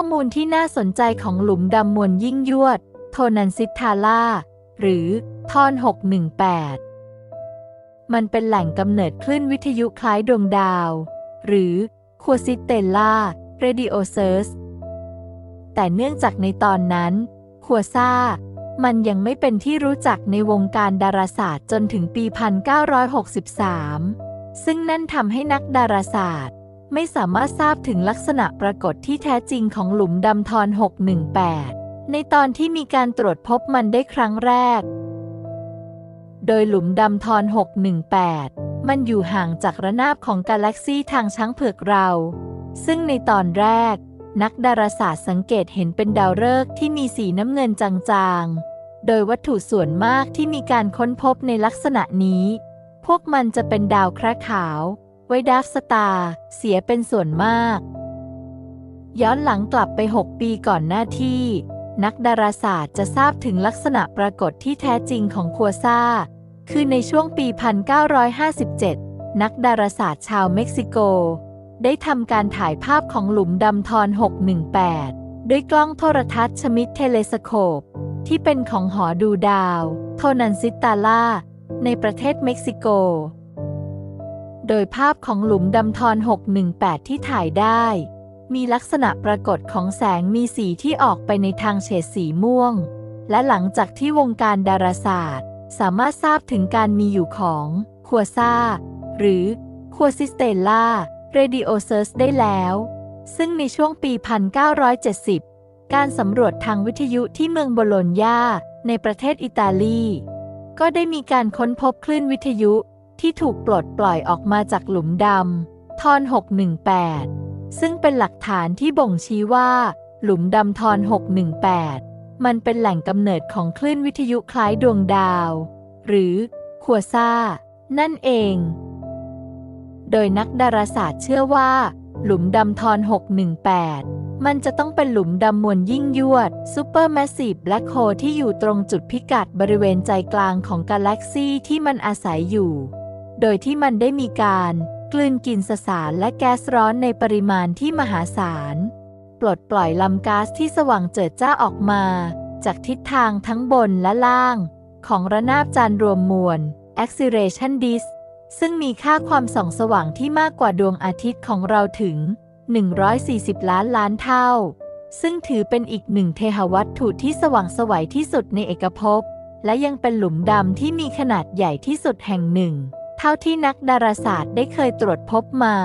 อมูลที่น่าสนใจของหลุมดำมวลยิ่งยวด โทนันซิทาล่า หรือทอน 618 มันเป็นแหล่งกำเนิดคลื่นวิทยุคล้ายดวงดาว หรือควซิเตลล่าเรดิโอเซอร์สแต่เนื่องจากในตอนนั้น คัวซ่า มันยังไม่เป็นที่รู้จักในวงการดาราศาสตร์จนถึงปี 1963 ซึ่งนั่นทำให้นักดาราศาสตร์ ไม่สามารถทราบถึงลักษณะปรากฏที่แท้จริงของหลุมดำทอน 618 ในตอนที่มีการตรวจพบมันได้ครั้งแรก โดยหลุมดำทอน 618 มันอยู่ห่างจากระนาบของกาแล็กซีทางช้างเผือกเรา ซึ่งในตอนแรก นักดาราศาสตร์สังเกตเห็นเป็นดาวฤกษ์ที่มีสีน้ำเงินจางๆ โดยวัตถุส่วนมากที่มีการค้นพบในลักษณะนี้ พวกมันจะเป็นดาวแคระขาว ไวดาร์กสตาร์เสียเป็นส่วนมาก ย้อนหลังกลับไป 6 ปีก่อนหน้าที่ นักดาราศาสตร์จะทราบถึงลักษณะปรากฏที่แท้จริงของคัวซ่า คือในช่วงปี 1957 นักดาราศาสตร์ชาวเม็กซิโก ได้ทำการถ่ายภาพของหลุมดำทอน 618 ด้วยกล้องโทรทัศน์ชมิดเทเลสโคป ที่เป็นของหอดูดาว โทนันซิตาล่า ในประเทศเม็กซิโก โดยภาพของหลุมดำทอน 618 ที่ถ่ายได้ มีลักษณะปรากฏของแสงมีสีที่ออกไปในทางเฉดสีม่วง และหลังจากที่วงการดาราศาสตร์ สามารถทราบถึงการมีอยู่ของคัวซ่า หรือคัวซิสเตลล่าเรดิโอเซอร์สได้แล้ว ซึ่งในช่วงปี 1970 การสำรวจทางวิทยุที่เมืองโบโลญญาในประเทศอิตาลี ก็ได้มีการค้นพบคลื่นวิทยุ ที่ถูกปลดปล่อยออกมาจากหลุมดำทอน 618 ซึ่งเป็นหลักฐานที่บ่งชี้ว่า หลุมดำทอน 618 มันเป็นแหล่งกำเนิดของคลื่นวิทยุคล้ายดวงดาว หรือคัวซ่า นั่นเอง โดยนักดาราศาสตร์เชื่อว่า หลุมดำทอน 618มันจะต้องเป็นหลุมดำมวลยิ่งยวดซูเปอร์แมสซีฟแบล็คโฮลที่อยู่ตรงจุดพิกัดบริเวณใจกลางของกาแล็กซีที่มันอาศัยอยู่ โดยที่มันได้มีการกลืนกินสสารและแก๊สร้อนในปริมาณที่มหาศาล ปลดปล่อยลำก๊าซที่สว่างเจิดจ้าออกมา จากทิศทางทั้งบนและล่าง ของระนาบจานรวมมวล acceleration disk ซึ่งมีค่าความส่องสว่างที่มากกว่าดวงอาทิตย์ของเราถึง 140 ล้านล้านเท่า ซึ่งถือเป็นอีกหนึ่งเทหวัตถุที่สว่างสวัยที่สุดในเอกภพ และยังเป็นหลุมดำที่มีขนาดใหญ่ที่สุดแห่งหนึ่ง เท่าที่นักดาราศาสตร์ได้เคยตรวจพบมา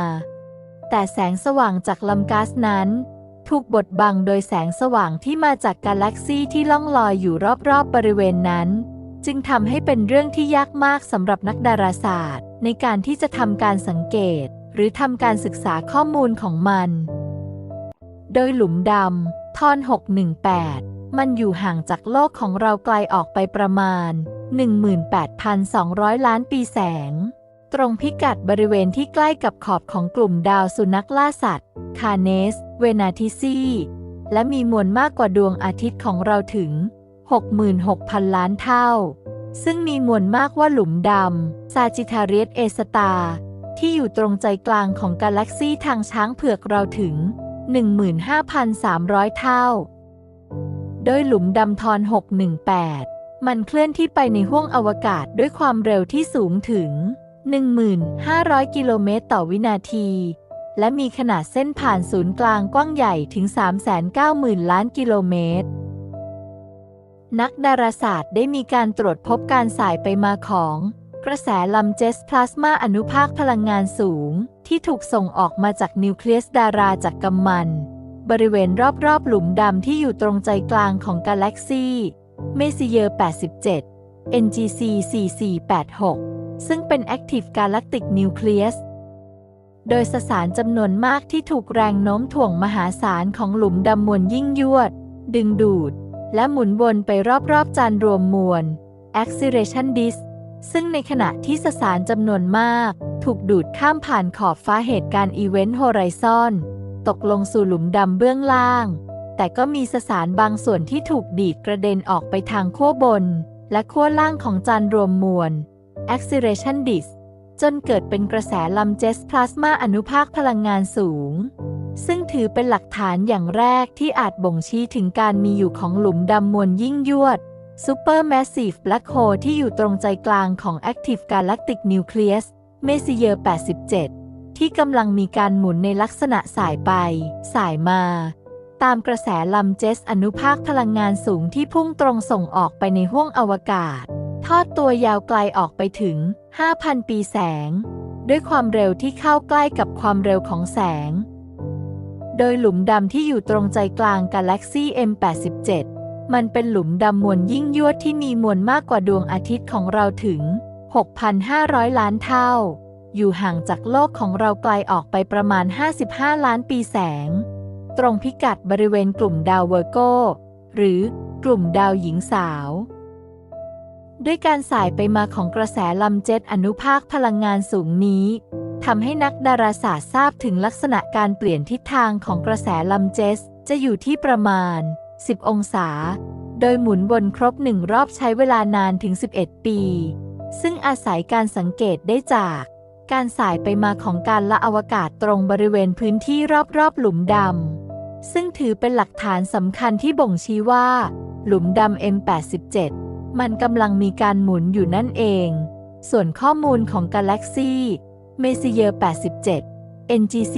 แต่แสงสว่างจากลำก๊าซนั้น ถูกบดบังโดยแสงสว่างที่มาจากกาแล็กซีที่ล่องลอยอยู่รอบๆบบริเวณนั้น จึงทำให้เป็นเรื่องที่ยากมากสำหรับนักดาราศาสตร์ ในการที่จะทำการสังเกต หรือทำการศึกษาข้อมูลของมัน โดยหลุมดำทอน 618 มันอยู่ห่างจากโลกของเราไกลออกไปประมาณ 18,200 ล้านปีแสง ตรงพิกัดบริเวณที่ใกล้กับขอบของกลุ่มดาวสุนัขล่าสัตว์ คาเนส เวนาทิซี และมีมวลมากกว่าดวงอาทิตย์ของเราถึง 66,000 ล้านเท่า ซึ่งมีมวลมากว่าหลุมดำซาจิทาเรียสเอสตา ที่อยู่ตรงใจกลางของกาแล็กซีทางช้างเผือกเราถึง 15,300 เท่า โดยหลุมดำทอน 618 มันเคลื่อนที่ไปในห้วงอวกาศด้วยความเร็วที่สูงถึง 1,500 กิโลเมตรต่อวินาที และมีขนาดเส้นผ่านศูนย์กลางกว้างใหญ่ถึง 390,000 ล้านกิโลเมตร นักดาราศาสตร์ได้มีการตรวจพบการสายไปมาของกระแสลำเจสพลาสมาอนุภาคพลังงานสูง ที่ถูกส่งออกมาจากนิวเคลียสดาราจากกัมมัน บริเวณรอบๆ หลุมดำที่อยู่ตรงใจกลางของกาแล็กซีเมซิเยอร์ 87 NGC 4486 ซึ่งเป็น Active Galactic Nucleus โดยสสารจำนวนมากที่ถูกแรงโน้มถ่วงมหาศาลของหลุมดำมวลยิ่งยวด ดึงดูด และหมุนวนไปรอบๆ จานรวมมวล acceleration disk ซึ่งในขณะที่สสารจำนวนมาก ถูกดูดข้ามผ่านขอบฟ้าเหตุการณ์อีเวนต์โฮไรซอน ตกลงสู่หลุมดำเบื้องล่าง แต่ก็มีสสารบางส่วนที่ถูกดีดกระเด็นออกไปทางขั้วบน และขั้วล่างของจานรวมมวล acceleration disk จนเกิดเป็นกระแสลำเจสพลาสมาอนุภาคพลังงานสูง ซึ่งถือเป็นหลักฐานอย่างแรกที่อาจบ่งชี้ถึงการมีอยู่ของหลุมดำมวลยิ่งยวด Supermassive Black Hole ที่อยู่ตรงใจกลางของ Active Galactic Nucleus Messier 87 ที่กำลังมีการหมุนในลักษณะสายไป สายมา ตามกระแสลำเจสอนุภาคพลังงานสูงที่พุ่งตรงส่งออกไปในห้วงอวกาศ ทอดตัวยาวไกลออกไปถึง 5,000 ปีแสง ด้วยความเร็วที่เข้าใกล้กับความเร็วของแสง โดยหลุมดำที่อยู่ตรงใจกลางกาแล็กซี่ M87 มันเป็นหลุมดำมวลยิ่งยวดที่มีมวลมากกว่าดวงอาทิตย์ของเราถึง 6,500 ล้านเท่า อยู่ห่างจากโลกของเราไกลออกไปประมาณ 55 ล้านปีแสง ตรงพิกัดบริเวณกลุ่มดาวเวอร์โก หรือกลุ่มดาวหญิงสาว ด้วยการสายไปมาของกระแสลำเจ็ตอนุภาคพลังงานสูงนี้ทำให้นักดาราศาสตร์ทราบถึงลักษณะการเปลี่ยนทิศทางของกระแสลำเจส จะอยู่ที่ประมาณ 10 องศา โดยหมุนวนครบหนึ่งรอบใช้เวลานานถึง 11 ปี ซึ่งอาศัยการสังเกตได้จาก การสายไปมาของการละอวกาศตรงบริเวณพื้นที่รอบๆ หลุมดำ ซึ่งถือเป็นหลักฐานสำคัญที่บ่งชี้ว่า หลุมดำ M87 มันกำลังมีการหมุนอยู่นั่นเอง ส่วนข้อมูลของกาแล็กซี่เมซิเยอร์87 NGC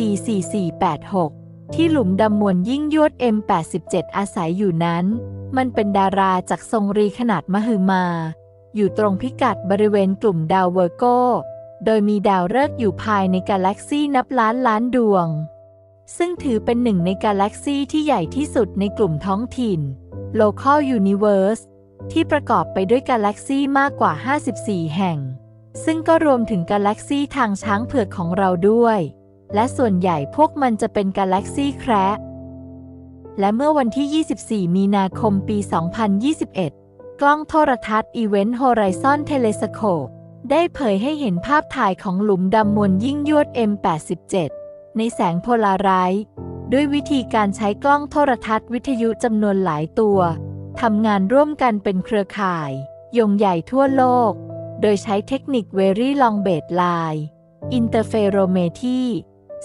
4486 ที่หลุมดำมวลยิ่งยวด M87 อาศัยอยู่นั้น มันเป็นดาราจากทรงรีขนาดมหึมา อยู่ตรงพิกัดบริเวณกลุ่มดาวเวอร์โก โดยมีดาวฤกษ์อยู่ภายในกาแล็กซีนับล้านล้านดวง ซึ่งถือเป็นหนึ่งในกาแล็กซีที่ใหญ่ที่สุดในกลุ่มท้องถิ่น Local Universe ที่ประกอบไปด้วยกาแล็กซีมากกว่า 54 แห่ง ซึ่งก็รวมถึงกาแล็กซีทางช้างเผือกของเราด้วย และส่วนใหญ่พวกมันจะเป็นกาแล็กซีแคระและเมื่อวันที่ 24 มีนาคมปี 2021 กล้องโทรทัศน์ Event Horizon Telescope ได้เผยให้เห็นภาพถ่ายของหลุมดำมวลยิ่งยวด M87 ในแสงโพลาไรต์ด้วยวิธีการใช้กล้องโทรทัศน์วิทยุจำนวนหลายตัวทำงานร่วมกันเป็นเครือข่าย ยงใหญ่ทั่วโลก โดยใช้เทคนิค Very Long b a d Line Interferometry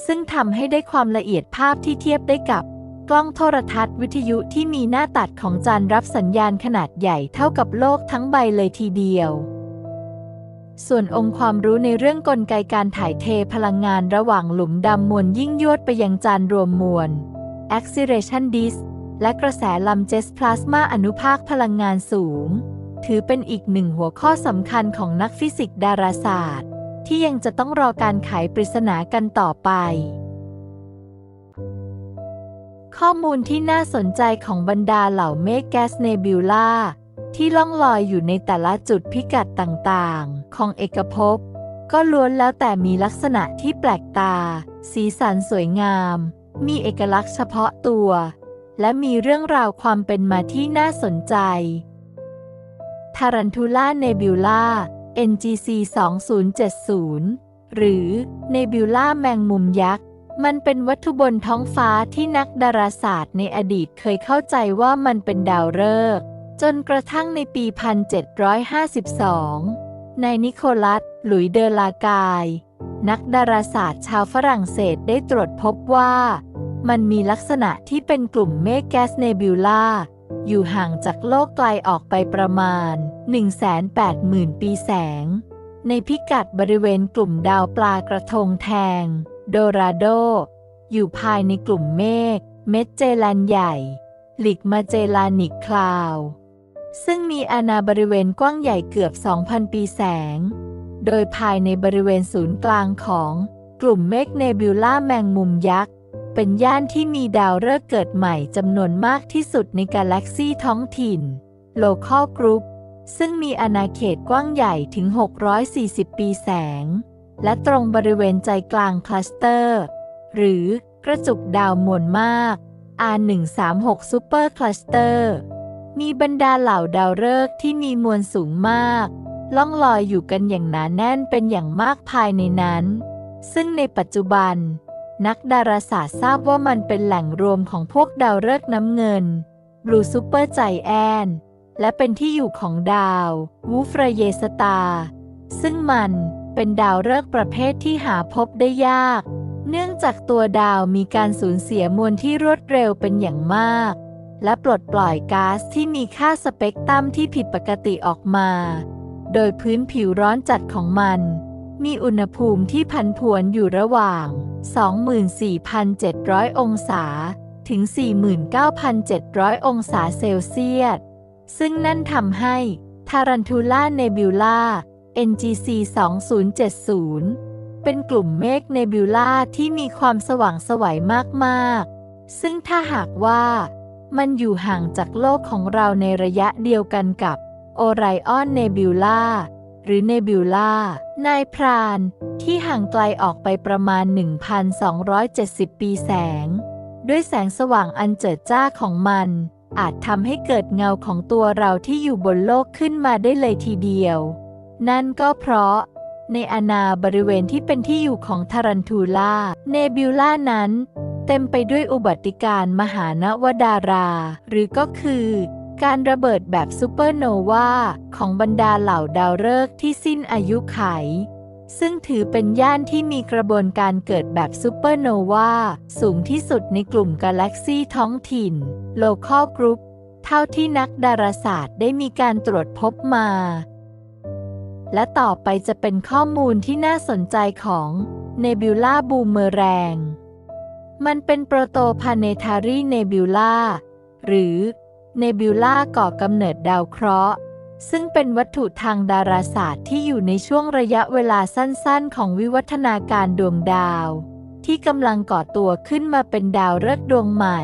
ซึ่งทำให้ได้ความละเอียดภาพที่เทียบได้กับกล้องโทรทัศน์วิทยุที่มีหน้าตัดของจานรับสัญญาณขนาดใหญ่เท่ากับโลกทั้งใบเลยทีเดียว ส่วนองค์ความรู้ในเรื่องกลไกการถ่ายเทพลังงานระหว่างหลุมดำมวลยิ่งยวดไปยังจานรวมมวล Acceleration Disk และกระแสลำเจสพลาสมาอนุภาคพลังงานสูง ถือเป็นอีกหนึ่งหัวข้อสำคัญของนักฟิสิกส์ดาราศาสตร์ ที่ยังจะต้องรอการไขปริศนากันต่อไป ข้อมูลที่น่าสนใจของบรรดาเหล่าเมฆแก๊สเนบิวลา ที่ล่องลอยอยู่ในแต่ละจุดพิกัดต่างๆ ของเอกภพ ก็ล้วนแล้วแต่มีลักษณะที่แปลกตา สีสันสวยงาม มีเอกลักษณ์เฉพาะตัว และมีเรื่องราวความเป็นมาที่น่าสนใจทารันทูล่าเนบิวล่า NGC 2070 หรือเนบิวล่าแมงมุมยักษ์ มันเป็นวัตถุบนท้องฟ้าที่นักดาราศาสตร์ในอดีตเคยเข้าใจว่ามันเป็นดาวฤกษ์ จนกระทั่งในปี 1752 นายนิโคลัส หลุยเดอลากาย นักดาราศาสตร์ชาวฝรั่งเศสได้ตรวจพบว่า มันมีลักษณะที่เป็นกลุ่มเมฆแก๊สเนบิวลาอยู่ห่างจากโลกไกลออกไปประมาณ 180,000 ปีแสง ในพิกัดบริเวณกลุ่มดาวปลากระทงแทง โดราโด อยู่ภายในกลุ่มเมฆเมดเจลันใหญ่ หลิกมาเจลานิกคลาว ซึ่งมีอาณาบริเวณกว้างใหญ่เกือบ 2,000 ปีแสง โดยภายในบริเวณศูนย์กลางของกลุ่มเมฆเนบิวล่าแมงมุมยักษ์ เป็นย่านที่มีดาวฤกษ์เกิดใหม่จำนวนมากที่สุดในกาแล็กซีท้องถิ่น Local Group ซึ่งมีอาณาเขตกว้างใหญ่ถึง 640 ปีแสง และตรงบริเวณใจกลางคลัสเตอร์ หรือกระจุกดาวมวลมาก R136 Super Cluster มีบรรดาเหล่าดาวฤกษ์ที่มีมวลสูงมาก ล่องลอยอยู่กันอย่างหนาแน่นเป็นอย่างมากภายในนั้น ซึ่งในปัจจุบัน นักดาราศาสตร์ทราบว่ามันเป็นแหล่งรวมของพวกดาวฤกษ์น้ำเงิน Blue Super Giant และเป็นที่อยู่ของดาว วูฟรเยสตา ซึ่งมันเป็นดาวฤกษ์ประเภทที่หาพบได้ยาก เนื่องจากตัวดาวมีการสูญเสียมวลที่รวดเร็วเป็นอย่างมาก และปลดปล่อยก๊าซที่มีค่าสเปกตรัมที่ผิดปกติออกมา โดยพื้นผิวร้อนจัดของมัน มีอุณหภูมิที่พันผวนอยู่ระหว่าง 24,700 องศา ถึง 49,700 องศาเซลเซียส ซึ่งนั่นทำให้ทารันทูล่าเนบิวล่า NGC 2070 เป็นกลุ่มเมฆเนบิวล่าที่มีความสว่างสวัยมาก ๆ ซึ่งถ้าหากว่า มันอยู่ห่างจากโลกของเราในระยะเดียวกันกับโอไรออนเนบิวล่าหรือเนบิวล่านายพราน ที่ห่างไกลออกไปประมาณ 1,270 ปีแสง ด้วยแสงสว่างอันเจิดจ้าของมัน อาจทำให้เกิดเงาของตัวเราที่อยู่บนโลกขึ้นมาได้เลยทีเดียว นั่นก็เพราะ ในอาณาบริเวณที่เป็นที่อยู่ของทารันทูล่าเนบิวล่านั้น เต็มไปด้วยอุบัติการมหานวดารา หรือก็คือ การระเบิดแบบซูเปอร์โนวาของบรรดาเหล่าดาวฤกษ์ที่สิ้นอายุไข ซึ่งถือเป็นย่านที่มีกระบวนการเกิดแบบซูเปอร์โนวาสูงที่สุดในกลุ่มกาแล็กซีท้องถิ่น Local Group เท่าที่นักดาราศาสตร์ได้มีการตรวจพบมาและต่อไปจะเป็นข้อมูลที่น่าสนใจของเนบิวล่าบูมเมอแรง มันเป็นโปรโตพาเนทารีเนบิวลาหรือเนบิวลาก่อกำเนิดดาวเคราะห์ ซึ่งเป็นวัตถุทางดาราศาสตร์ที่อยู่ในช่วงระยะเวลาสั้นๆ ของวิวัฒนาการดวงดาว ที่กำลังก่อตัวขึ้นมาเป็นดาวฤกษ์ดวงใหม่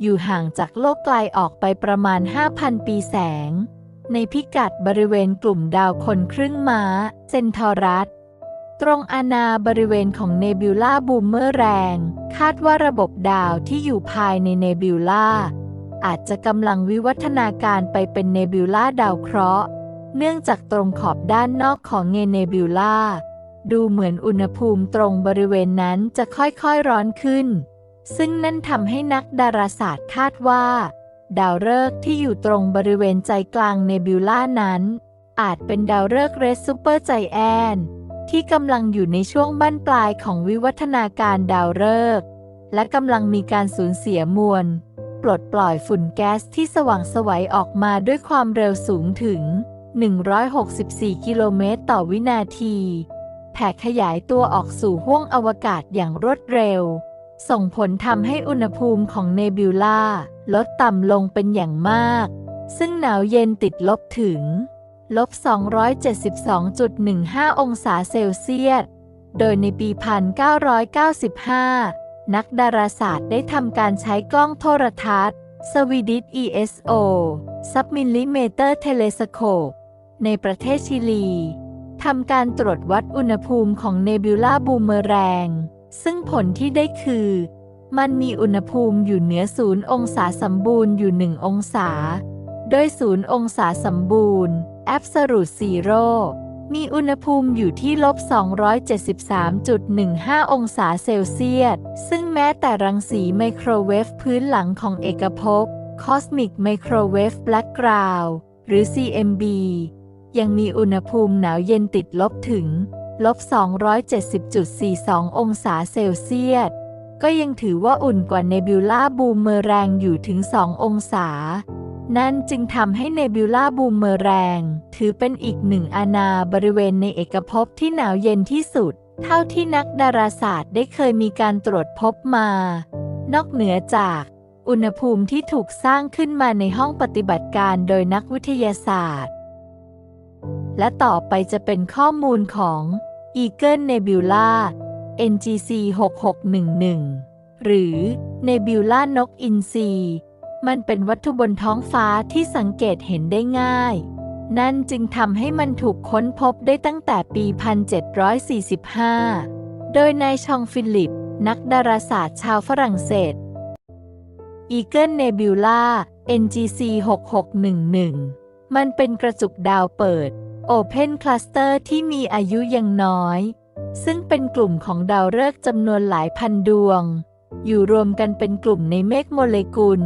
อยู่ห่างจากโลกไกลออกไปประมาณ 5,000 ปีแสง ในพิกัดบริเวณกลุ่มดาวคนครึ่งม้า เซนทอรัส ตรงอาณาบริเวณของเนบิวล่าบูมเมอร์แรง คาดว่าระบบดาวที่อยู่ภายในเนบิวล่าอาจจะกำลังวิวัฒนาการไปเป็นเนบิวล่าดาวเคราะห์ เนื่องจากตรงขอบด้านนอกของเงเนบิวล่าดูเหมือนอุณหภูมิตรงบริเวณนั้นจะค่อยๆร้อนขึ้น ซึ่งนั่นทำให้นักดาราศาสตร์คาดว่า ดาวฤกษ์ที่อยู่ตรงบริเวณใจกลางเนบิวล่านั้น อาจเป็นดาวฤกษ์เรสซูเปอร์ใจแอน ที่กำลังอยู่ในช่วงบั้นปลายของวิวัฒนาการดาวฤกษ์และกำลังมีการสูญเสียมวล ปลดปล่อยฝุ่นแก๊สที่สว่างสวัยออกมาด้วยความเร็วสูงถึง 164 กิโลเมตรต่อวินาที แผ่ขยายตัวออกสู่ห้วงอวกาศอย่างรวดเร็ว ส่งผลทำให้อุณหภูมิของเนบิวลาลดต่ำลงเป็นอย่างมาก ซึ่งหนาวเย็นติดลบถึง ลบ 272.15 องศาเซลเซียส โดยในปี 1995 นักดาราศาสตร์ได้ทำการใช้กล้องโทรทัศน์ Swedish ESO Submillimeter Telescope ในประเทศชิลีทำการตรวจวัดอุณหภูมิของเนบิวลาบูมเมอแรง ซึ่งผลที่ได้คือ มันมีอุณหภูมิอยู่เหนือศูนย์องศาสมบูรณ์อยู่หนึ่งองศา โดยศูนย์องศาสมบูรณ์ Absolute Zero มีอุณหภูมิอยู่ที่ลบ 273.15 องศาเซลเซียส ซึ่งแม้แต่รังสีไมโครเวฟพื้นหลังของเอกภพ Cosmic Microwave Background หรือ CMB ยังมีอุณหภูมิหนาวเย็นติดลบถึง ลบ 270.42 องศาเซลเซียส ก็ยังถือว่าอุ่นกว่าเนบิวล่าบูมเมอแรงอยู่ถึง 2 องศา นั่นจึงทำให้เนบิวลาบูมเมอแรง ถือเป็นอีกหนึ่งอาณาบริเวณในเอกภพที่หนาวเย็นที่สุด เท่าที่นักดาราศาสตร์ได้เคยมีการตรวจพบมา นอกเหนือจากอุณหภูมิที่ถูกสร้างขึ้นมาในห้องปฏิบัติการโดยนักวิทยาศาสตร์ และต่อไปจะเป็นข้อมูลของ Eagle Nebula NGC 6611 หรือ Nebula นกอินทรี มันเป็นวัตถุบนท้องฟ้าที่สังเกตเห็นได้ง่าย นั่นจึงทำให้มันถูกค้นพบได้ตั้งแต่ปี 1745 โดยนายชองฟิลิป นักดาราศาสตร์ชาวฝรั่งเศส Eagle Nebula NGC 6611 มันเป็นกระจุกดาวเปิด Open Cluster ที่มีอายุยังน้อย ซึ่งเป็นกลุ่มของดาวฤกษ์จำนวนหลายพันดวง อยู่รวมกันเป็นกลุ่มในเมฆโมเลกุล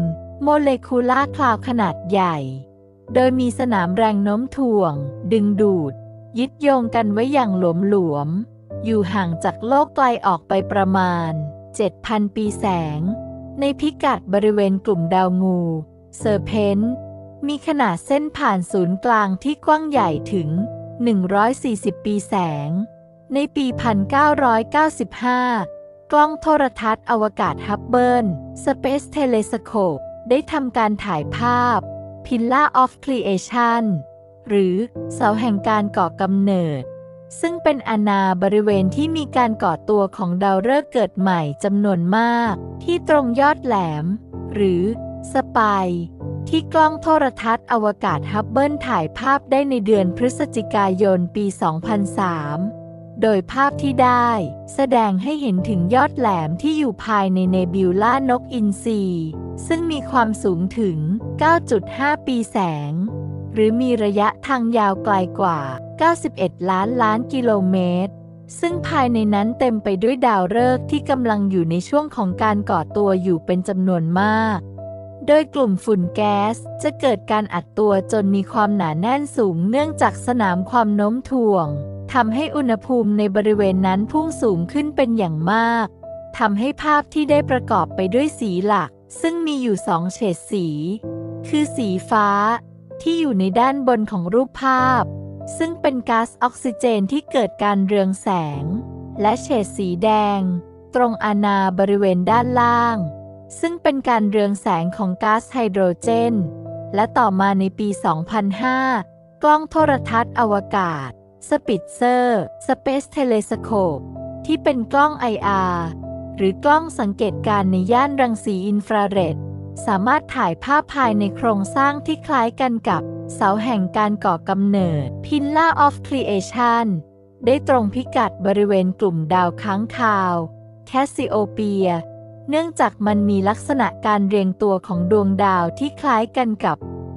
โมเลกุลาร์คลาวขนาดใหญ่ โดยมีสนามแรงโน้มถ่วง ดึงดูด ยึดโยงกันไว้อย่างหลวมๆอยู่ห่างจากโลกไกลออกไปประมาณ 7,000 ปีแสง ในพิกัดบริเวณกลุ่มดาวงู เซอร์เพนต์มีขนาดเส้นผ่านศูนย์กลางที่กว้างใหญ่ถึง 140 ปีแสง ในปี 1995 กล้องโทรทัศน์อวกาศฮับเบิล Space Telescope ได้ทำการถ่ายภาพ Pillar of Creation หรือเสาแห่งการก่อกำเนิด ซึ่งเป็นอาณาบริเวณที่มีการก่อตัวของดาวฤกษ์เกิดใหม่จำนวนมาก ที่ตรงยอดแหลม หรือสปายที่กล้องโทรทัศน์อวกาศฮับเบิลถ่ายภาพได้ในเดือนพฤศจิกายนปี 2003 โดยภาพที่ได้ แสดงให้เห็นถึงยอดแหลมที่อยู่ภายในเนบิวล่านกอินทรี ซึ่งมีความสูงถึง 9.5 ปีแสง หรือมีระยะทางยาวไกลกว่า 91 ล้านล้านกิโลเมตร ซึ่งภายในนั้นเต็มไปด้วยดาวฤกษ์ที่กำลังอยู่ในช่วงของการก่อตัวอยู่เป็นจำนวนมาก โดยกลุ่มฝุ่นแก๊สจะเกิดการอัดตัวจนมีความหนาแน่นสูงเนื่องจากสนามความโน้มถ่วงทำให้อุณหภูมิในบริเวณนั้นพุ่งสูงขึ้นเป็นอย่างมากทำให้ภาพที่ได้ประกอบไปด้วยสีหลัก ซึ่งมีอยู่สองเฉดสี คือสีฟ้า ที่อยู่ในด้านบนของรูปภาพ ซึ่งเป็นก๊าซออกซิเจนที่เกิดการเรืองแสง และเฉดสีแดง ตรงอาณาบริเวณด้านล่าง ซึ่งเป็นการเรืองแสงของก๊าซไฮโดรเจน และต่อมาในปี 2005 กล้องโทรทัศน์อวกาศ สปิตเซอร์ Space Telescope ที่เป็นกล้อง IR หรือกล้องสังเกตการในย่านรังสีอินฟราเรด สามารถถ่ายภาพภายในโครงสร้างที่คล้ายกันกับเสาแห่งการก่อกำเนิด Pillar of Creation ได้ตรงพิกัดบริเวณกลุ่มดาวค้างคาว แคสซิโอเปีย เนื่องจากมันมีลักษณะการเรียงตัวของดวงดาวที่คล้ายกันกับ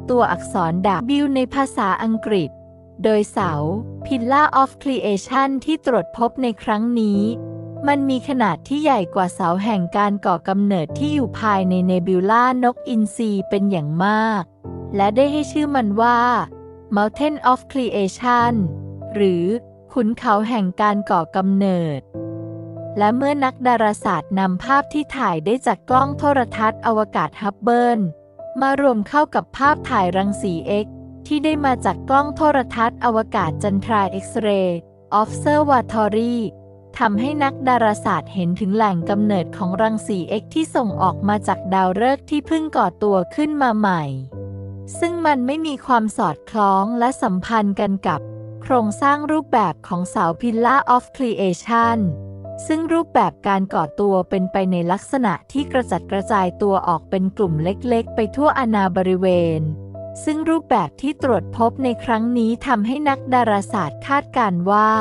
ตัวอักษรดาบิวในภาษาอังกฤษ โดยเสา Pillar of Creation ที่ตรวจพบในครั้งนี้ มันมีขนาดที่ใหญ่กว่าเสาแห่งการก่อกำเนิดที่อยู่ภายในเนบิวล่านกอินทรีเป็นอย่างมาก และได้ให้ชื่อมันว่า Mountain of Creation หรือขุนเขาแห่งการก่อกำเนิด และเมื่อนักดาราศาสตร์นำภาพที่ถ่ายได้จากกล้องโทรทัศน์อวกาศฮับเบิลมารวมเข้ากับภาพถ่ายรังสี X ที่ได้มาจากกล้องโทรทัศน์อวกาศจันทราเอ็กซเรย์ Observatory ทำให้นักดาราศาสตร์เห็นถึงแหล่งกำเนิดของรังสี X ที่ส่งออกมาจากดาวฤกษ์ที่เพิ่งก่อตัวขึ้นมาใหม่ ซึ่งมันไม่มีความสอดคล้องและสัมพันธ์กันกับ โครงสร้างรูปแบบของเสา Pillar of Creation ซึ่งรูปแบบการก่อตัวเป็นไปในลักษณะที่กระจัดกระจายตัวออกเป็นกลุ่มเล็กๆ ไปทั่วอาณาบริเวณ ซึ่งรูปแบบที่ตรวจพบในครั้งนี้ทำให้นักดาราศาสตร์คาดการณ์ว่า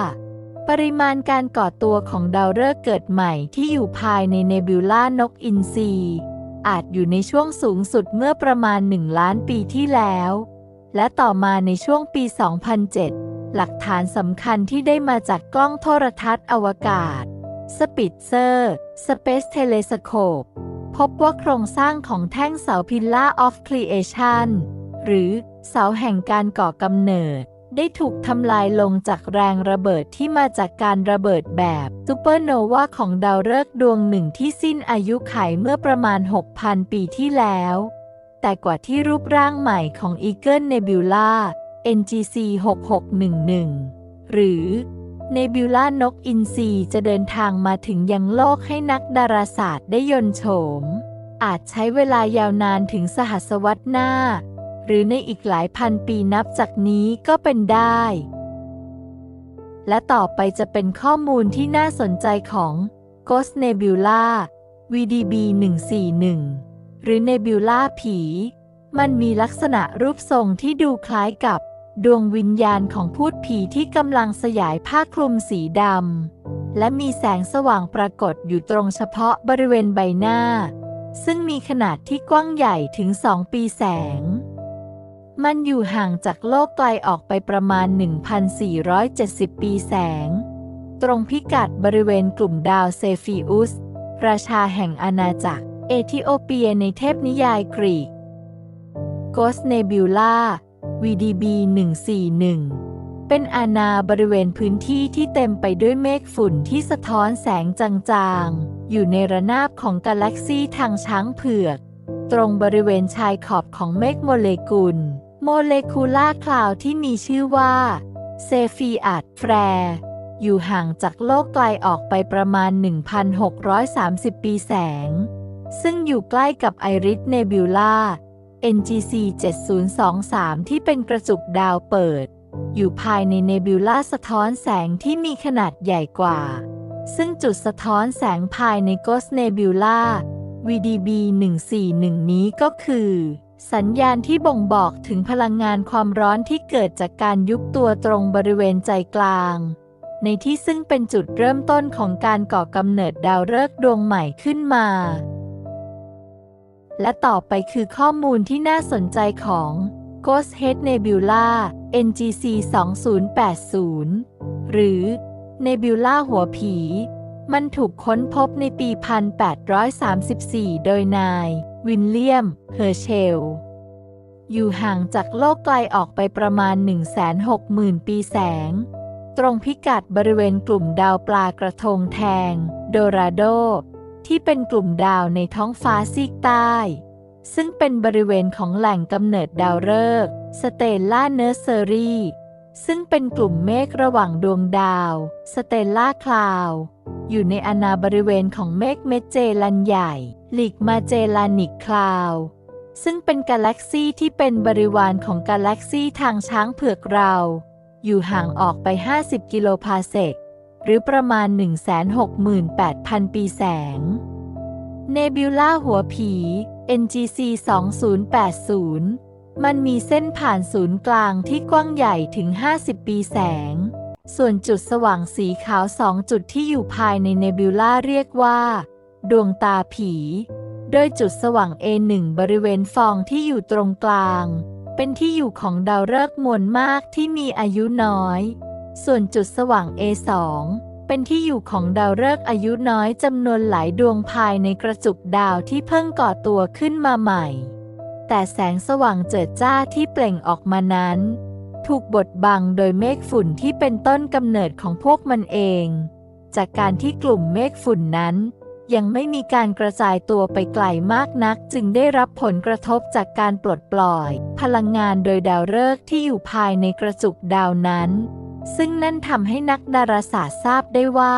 ปริมาณการก่อตัวของดาวฤกษ์เกิดใหม่ที่อยู่ภายในเนบิวล่านกอินทรีอาจอยู่ในช่วงสูงสุดเมื่อประมาณ 1 ล้านปีที่แล้ว และต่อมาในช่วงปี 2007 หลักฐานสำคัญที่ได้มาจากกล้องโทรทัศน์อวกาศสปิตเซอร์ Space Telescope พบว่าโครงสร้างของแท่งเสา Pillar of Creation หรือเสาแห่งการก่อกำเนิด ได้ถูกทำลายลงจากแรงระเบิดที่มาจากการระเบิดแบบซูเปอร์โนวาของดาวฤกษ์ดวงหนึ่งที่สิ้นอายุไขเมื่อประมาณ 6,000 ปีที่แล้ว แต่กว่าที่รูปร่างใหม่ของ Eagle Nebula NGC 6611 หรือเนบิวล่านกอินทรีจะเดินทางมาถึงยังโลกให้นักดาราศาสตร์ได้ยนโฉม อาจใช้เวลายาวนานถึงสหัสวรรษหน้า หรือในอีกหลายพันปีนับจากนี้ก็เป็นได้ และต่อไปจะเป็นข้อมูลที่น่าสนใจของ Ghost Nebula VDB 141 หรือ Nebula ผี มันมีลักษณะรูปทรงที่ดูคล้ายกับ ดวงวิญญาณของพูดผีที่กำลังสยายผ้าคลุมสีดำ และมีแสงสว่างปรากฏอยู่ตรงเฉพาะบริเวณใบหน้า ซึ่งมีขนาดที่กว้างใหญ่ถึง2ปีแสง มันอยู่ห่างจากโลกไกลออกไปประมาณ 1,470 ปีแสง ตรงพิกัดบริเวณกลุ่มดาวเซฟิอุส ราชาแห่งอาณาจักร เอธิโอเปียในเทพนิยายกรีกโกสเนบิวล่า VDB 141 เป็นอาณาบริเวณพื้นที่ที่เต็มไปด้วยเมฆฝุ่นที่สะท้อนแสงจางๆ อยู่ในระนาบของกาแล็กซีทางช้างเผือก ตรงบริเวณชายขอบของเมฆโมเลกุล โมเลกุลาคลาวที่มีชื่อว่าเซฟีอัดแฟร์อยู่ห่างจากโลกไกลออกไปประมาณ 1,630 ปีแสง ซึ่งอยู่ใกล้กับไอริสเนบิวลา NGC 7023 ที่เป็นกระจุกดาวเปิด อยู่ภายในเนบิวลาสะท้อนแสงที่มีขนาดใหญ่กว่า ซึ่งจุดสะท้อนแสงภายในโกสเนบิวลา VDB 141 นี้ก็คือ สัญญาณที่บ่งบอกถึงพลังงานความร้อนที่เกิดจากการยุบตัวตรงบริเวณใจกลาง ในที่ซึ่งเป็นจุดเริ่มต้นของการก่อกำเนิดดาวฤกษ์ดวงใหม่ขึ้นมา และต่อไปคือข้อมูลที่น่าสนใจของ Ghost Head Nebula NGC 2080 หรือ Nebula หัวผี มันถูกค้นพบในปี 1834 โดยนาย วินเลียม เฮอร์เชล อยู่ห่างจากโลกไกลออกไปประมาณ 160,000 ปีแสง ตรงพิกัดบริเวณกลุ่มดาวปลากระทงแทง โดราโด ที่เป็นกลุ่มดาวในท้องฟ้าซีกใต้ ซึ่งเป็นบริเวณของแหล่งกำเนิดดาวฤกษ์สเตลล่าเนอร์เซอรีซึ่งเป็นกลุ่มเมฆระหว่างดวงดาว สเตลล่าคลาว อยู่ในอนาบริเวณของเมฆเมเจลันใหญ่ หลิกมาเจลานิกคลาว ซึ่งเป็นกาแล็กซีที่เป็นบริวารของกาแล็กซีทางช้างเผือกเรา อยู่ห่างออกไป 50 กิโลพาเซก หรือประมาณ 168,000 ปีแสง เนบิวล่าหัวผี NGC 2080 มันมีเส้นผ่านศูนย์กลางที่กว้างใหญ่ถึง 50 ปีแสง ส่วนจุดสว่างสีขาวสองจุดที่อยู่ภายในเนบิวล่าเรียกว่า ดวงตาผี โดยจุดสว่าง A1 บริเวณฟองที่อยู่ตรงกลาง เป็นที่อยู่ของดาวฤกษ์มวลมากที่มีอายุน้อย ส่วนจุดสว่าง A2 เป็นที่อยู่ของดาวฤกษ์อายุน้อยจำนวนหลายดวงภายในกระจุกดาวที่เพิ่งก่อตัวขึ้นมาใหม่ แต่แสงสว่างเจิดจ้าที่เปล่งออกมานั้น ถูกบดบังโดยเมฆฝุ่นที่เป็นต้นกำเนิดของพวกมันเอง จากการที่กลุ่มเมฆฝุ่นนั้น ยังไม่มีการกระจายตัวไปไกลมากนัก จึงได้รับผลกระทบจากการปลดปล่อย พลังงานโดยดาวฤกษ์ที่อยู่ภายในกระจุกดาวนั้น ซึ่งนั่นทำให้นักดาราศาสตร์ทราบได้ว่า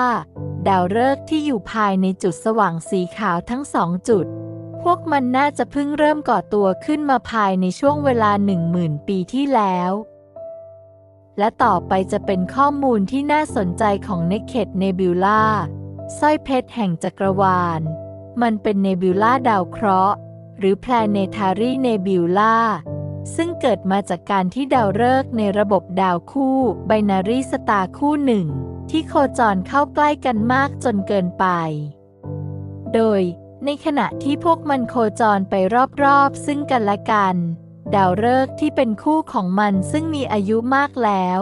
ดาวฤกษ์ที่อยู่ภายในจุดสว่างสีขาวทั้งสองจุดพวกมันน่าจะเพิ่งเริ่มก่อตัวขึ้นมาภายในช่วงเวลาหนึ่งหมื่นปีที่แล้ว และต่อไปจะเป็นข้อมูลที่น่าสนใจของเนเคดเนบิวลาสร้อยเพชรแห่งจักรวาล มันเป็นเนบิวลาดาวเคราะห์ หรือ planetary nebula ซึ่งเกิดมาจากการที่ดาวฤกษ์ในระบบดาวคู่ binary star คู่หนึ่ง ที่โคจรเข้าใกล้กันมากจนเกินไป โดยในขณะที่พวกมันโคจรไปรอบๆ ซึ่งกันและกัน ดาวฤกษ์ที่เป็นคู่ของมันซึ่งมีอายุมากแล้ว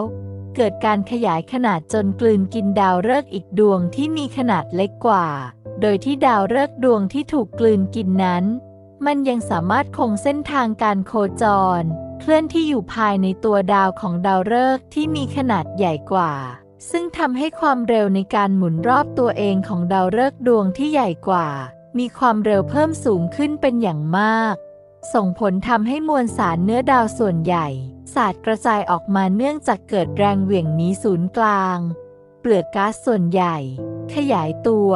เกิดการขยายขนาดจนกลืนกินดาวฤกษ์อีกดวงที่มีขนาดเล็กกว่า โดยที่ดาวฤกษ์ดวงที่ถูกกลืนกินนั้น มันยังสามารถคงเส้นทางการโคจร เคลื่อนที่อยู่ภายในตัวดาวของดาวฤกษ์ที่มีขนาดใหญ่กว่า ซึ่งทำให้ความเร็วในการหมุนรอบตัวเองของดาวฤกษ์ดวงที่ใหญ่กว่า มีความเร็วเพิ่มสูงขึ้นเป็นอย่างมาก ส่งผลทำให้มวลสารเนื้อดาวส่วนใหญ่ สาดกระจายออกมาเนื่องจากเกิดแรงเหวี่ยงนีศูนย์กลาง เปลือกก๊าซส่วนใหญ่ ขยายตัว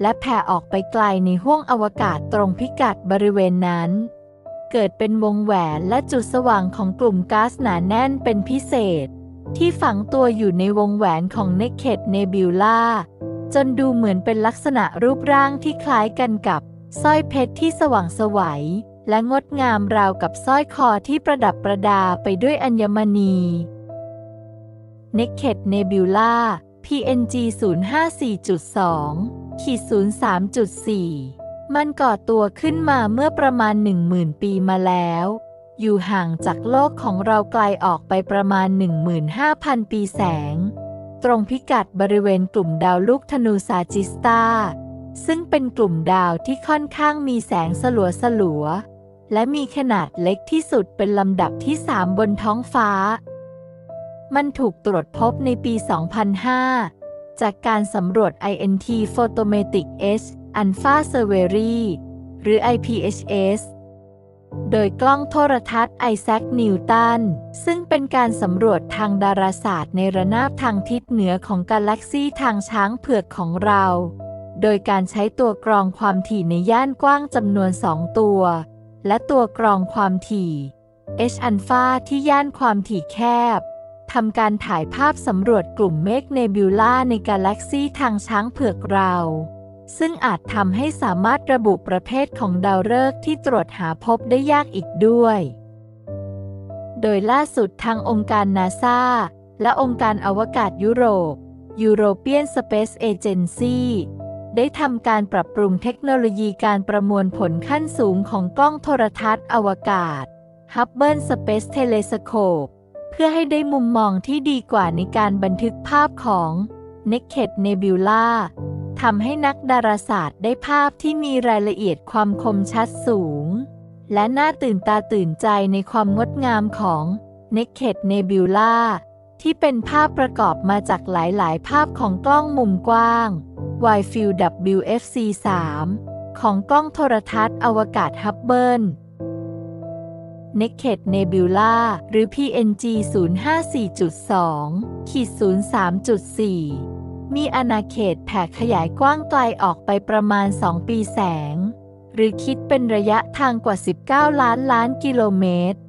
และแผ่ออกไปไกลในห้วงอวกาศตรงพิกัดบริเวณนั้น เกิดเป็นวงแหวนและจุดสว่างของกลุ่มก๊าซหนาแน่นเป็นพิเศษ ที่ฝังตัวอยู่ในวงแหวนของเนเคดเนบิวลาจนดูเหมือนเป็นลักษณะรูปร่างที่คล้ายกันกับสร้อยเพชรที่สว่างสวัย และงดงามราวกับสร้อยคอที่ประดับประดาไปด้วยอัญมณี Naked Nebula PNG 054.2ขีด03.4 มันก่อตัวขึ้นมาเมื่อประมาณ 10,000 ปีมาแล้ว อยู่ห่างจากโลกของเราไกลออกไปประมาณ 15,000 ปีแสง ตรงพิกัดบริเวณกลุ่มดาวลูกธนูซาจิสตา ซึ่งเป็นกลุ่มดาวที่ค่อนข้างมีแสงสลัวสลัว และมีขนาดเล็กที่สุดเป็นลำดับที่3บนท้องฟ้า มันถูกตรวจพบในปี 2005 จากการสำรวจ INT Photometric H Alpha Survey หรือ IPHS โดยกล้องโทรทัศน์ไอแซค นิวตัน ซึ่งเป็นการสำรวจทางดาราศาสตร์ในระนาบทางทิศเหนือของกาแล็กซีทางช้างเผือกของเรา โดยการใช้ตัวกรองความถี่ในย่านกว้างจำนวน 2 ตัว และตัวกรองความถี่ H อัลฟาที่ย่านความถี่แคบทำการถ่ายภาพสำรวจกลุ่มเมฆเนบิวลาในกาแล็กซีทางช้างเผือกเรา ซึ่งอาจทำให้สามารถระบุประเภทของดาวฤกษ์ที่ตรวจหาพบได้ยากอีกด้วย โดยล่าสุดทางองค์การนาซาและองค์การอวกาศยุโรป European Space Agency ได้ทำการปรับปรุงเทคโนโลยีการประมวลผลขั้นสูงของกล้องโทรทัศน์อวกาศ Hubble Space Telescope เพื่อให้ได้มุมมองที่ดีกว่าในการบันทึกภาพของ Naked Nebula ทำให้นักดาราศาสตร์ได้ภาพที่มีรายละเอียดความคมชัดสูง และน่าตื่นตาตื่นใจในความงดงามของ Naked Nebula ที่เป็นภาพประกอบมาจากหลาย ๆ ภาพของกล้องมุมกว้าง Wide Field WFC 3ของกล้องโทรทัศน์อวกาศฮับเบิล Naked Nebula หรือ PNG 054.2ขีด03.4 มีอาณาเขตแผ่ขยายกว้างไกลออกไปประมาณ 2 ปีแสง หรือคิดเป็นระยะทางกว่า 19 ล้านล้านกิโลเมตร